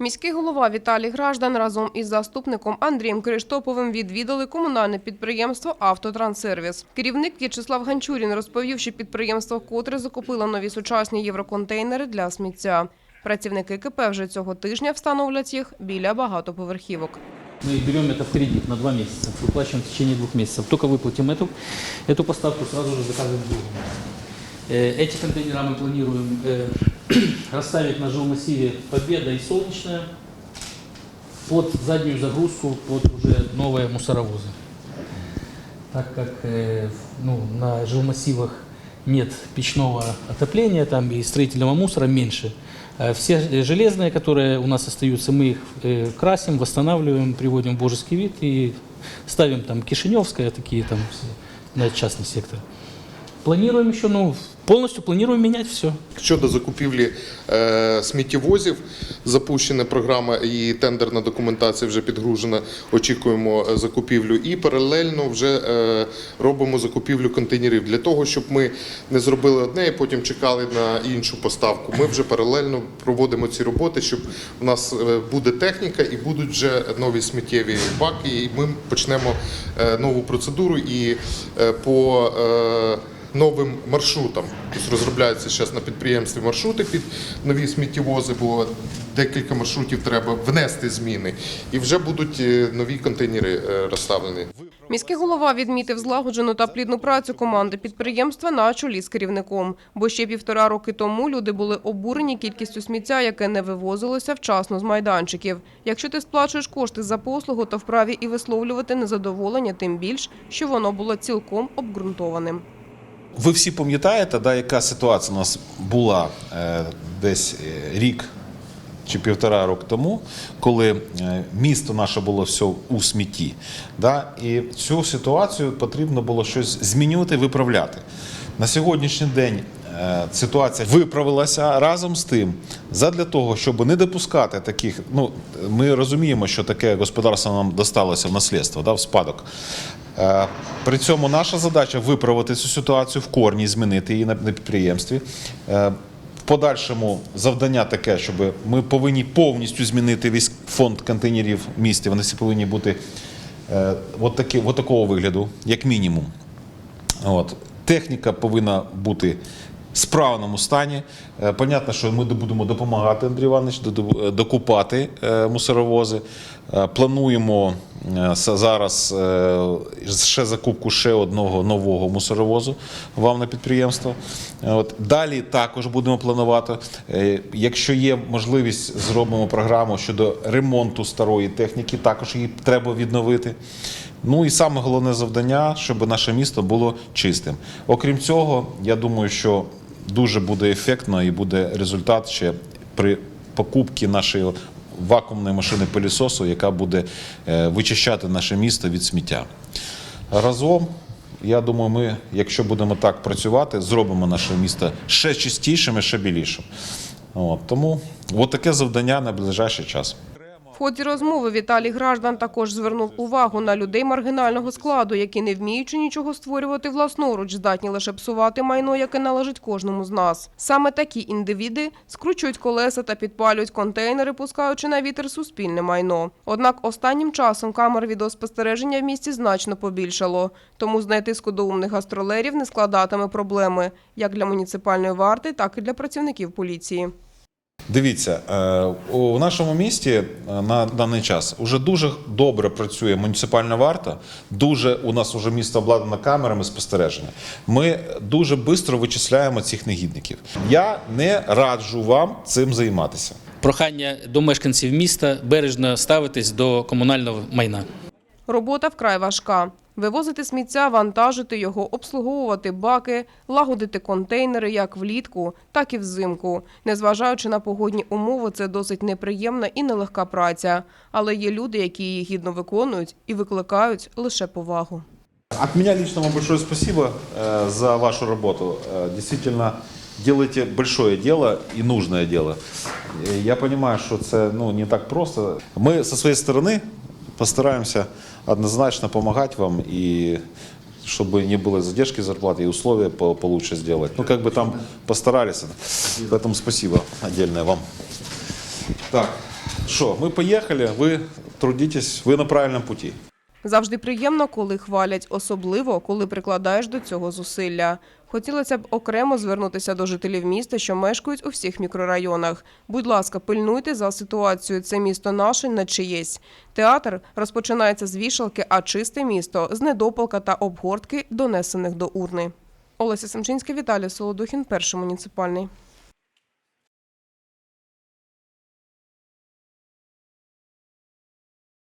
Міський голова Віталій Граждан разом із заступником Андрієм Криштоповим відвідали комунальне підприємство «Автотранссервіс». Керівник В'ячеслав Ганчурін розповів, що підприємство вкотре закупило нові сучасні євроконтейнери для сміття. Працівники КП вже цього тижня встановлять їх біля багатоповерхівок. Мы берем это в кредит на два месяца, выплачиваем в течение двух месяцев. Только выплатим эту, эту поставку, сразу же заказываем другую. Э, Эти контейнеры мы планируем э, расставить на жилмассиве Победа и Солнечная под заднюю загрузку, под уже новые мусоровозы. Так как э, ну, на жилмассивах нет печного отопления там и строительного мусора меньше, э, все железные, которые у нас остаются, мы их э, красим, восстанавливаем, приводим в божеский вид и ставим там Кишиневское, такие там на частный сектор. Планируем еще, ну, полностью планируем менять все. Щодо закупівлі е, сміттєвозів, запущена програма і тендерна документація вже підгружена. Очікуємо е, закупівлю і паралельно вже е, робимо закупівлю контейнерів для того, щоб ми не зробили одне і потім чекали на іншу поставку. Ми вже паралельно проводимо ці роботи, щоб у нас е, буде техніка і будуть вже нові сміттєві баки. І ми почнемо е, нову процедуру і е, по е, новим маршрутам. Тобто розробляються зараз на підприємстві маршрути під нові сміттєвози, бо декілька маршрутів треба внести зміни. І вже будуть е, нові контейнери е, розставлені. Міський голова відмітив злагоджену та плідну працю команди підприємства на чолі з керівником. Бо ще півтора роки тому люди були обурені кількістю сміття, яке не вивозилося вчасно з майданчиків. Якщо ти сплачуєш кошти за послугу, то вправі і висловлювати незадоволення, тим більш, що воно було цілком обґрунтованим. Ви всі пам'ятаєте, да, яка ситуація у нас була е, десь е, рік чи півтора року тому, коли е, місто наше було все у смітті. Да, і цю ситуацію потрібно було щось змінювати, виправляти. На сьогоднішній день е, ситуація виправилася разом з тим, задля того, щоб не допускати таких. Ну, ми розуміємо, що таке господарство нам досталося в наслідство, да, в спадок. Е, При цьому наша задача виправити цю ситуацію в корні, змінити її на підприємстві. Е, В подальшому завдання таке, щоб ми повинні повністю змінити весь фонд контейнерів в місті. Вони всі повинні бути от, такі, от такого вигляду, як мінімум. От. Техніка повинна бути в справному стані. Е, Понятно, що ми будемо допомагати, Андрій Іванович, докупати е, мусоровози. Е, Плануємо е, зараз е, ще закупку ще одного нового мусоровозу вам на підприємство. Е, От. Далі також будемо планувати. Е, Якщо є можливість, зробимо програму щодо ремонту старої техніки, також її треба відновити. Ну і саме головне завдання, щоб наше місто було чистим. Окрім цього, я думаю, що дуже буде ефектно і буде результат ще при покупці нашої вакуумної машини пилісосу, яка буде е, вичищати наше місто від сміття. Разом, я думаю, ми, якщо будемо так працювати, зробимо наше місто ще чистішим і ще білішим. От, тому от таке завдання на ближайший час. В ході розмови Віталій Граждан також звернув увагу на людей маргінального складу, які не вміючи нічого створювати власноруч, здатні лише псувати майно, яке належить кожному з нас. Саме такі індивіди скручують колеса та підпалюють контейнери, пускаючи на вітер суспільне майно. Однак останнім часом камер відеоспостереження в місті значно побільшало, тому знайти скудоумних гастролерів не складатиме проблеми як для муніципальної варти, так і для працівників поліції. Дивіться, е, у нашому місті е, на даний час вже дуже добре працює муніципальна варта. Дуже у нас вже місто обладнано камерами спостереження. Ми дуже швидко вичисляємо цих негідників. Я не раджу вам цим займатися. Прохання до мешканців міста бережно ставитись до комунального майна. Робота вкрай важка. Вивозити сміття, вантажити його, обслуговувати баки, лагодити контейнери як влітку, так і взимку. Незважаючи на погодні умови, це досить неприємна і нелегка праця. Але є люди, які її гідно виконують і викликають лише повагу. От меня лично вам большое спасибо э, за вашу работу. Э, действительно, делаете большое дело и нужное дело. Э, Я понимаю, что это ну, не так просто. Мы со своей стороны постараемся однозначно помогать вам и чтобы не было задержки зарплаты и условия по- получше сделать. Ну, как бы там постарались. Поэтому спасибо отдельное вам. Так, Що, ми поїхали, ви трудитесь, ви на правильному путі. Завжди приємно, коли хвалять, особливо, коли прикладаєш до цього зусилля. Хотілося б окремо звернутися до жителів міста, що мешкають у всіх мікрорайонах. Будь ласка, пильнуйте за ситуацією. Це місто наше, не чиєсь. Театр розпочинається з вішалки, а чисте місто з недопалка та обгортки, донесених до урни. Олеся Семчинська, Віталій Солодухін, перший муніципальний.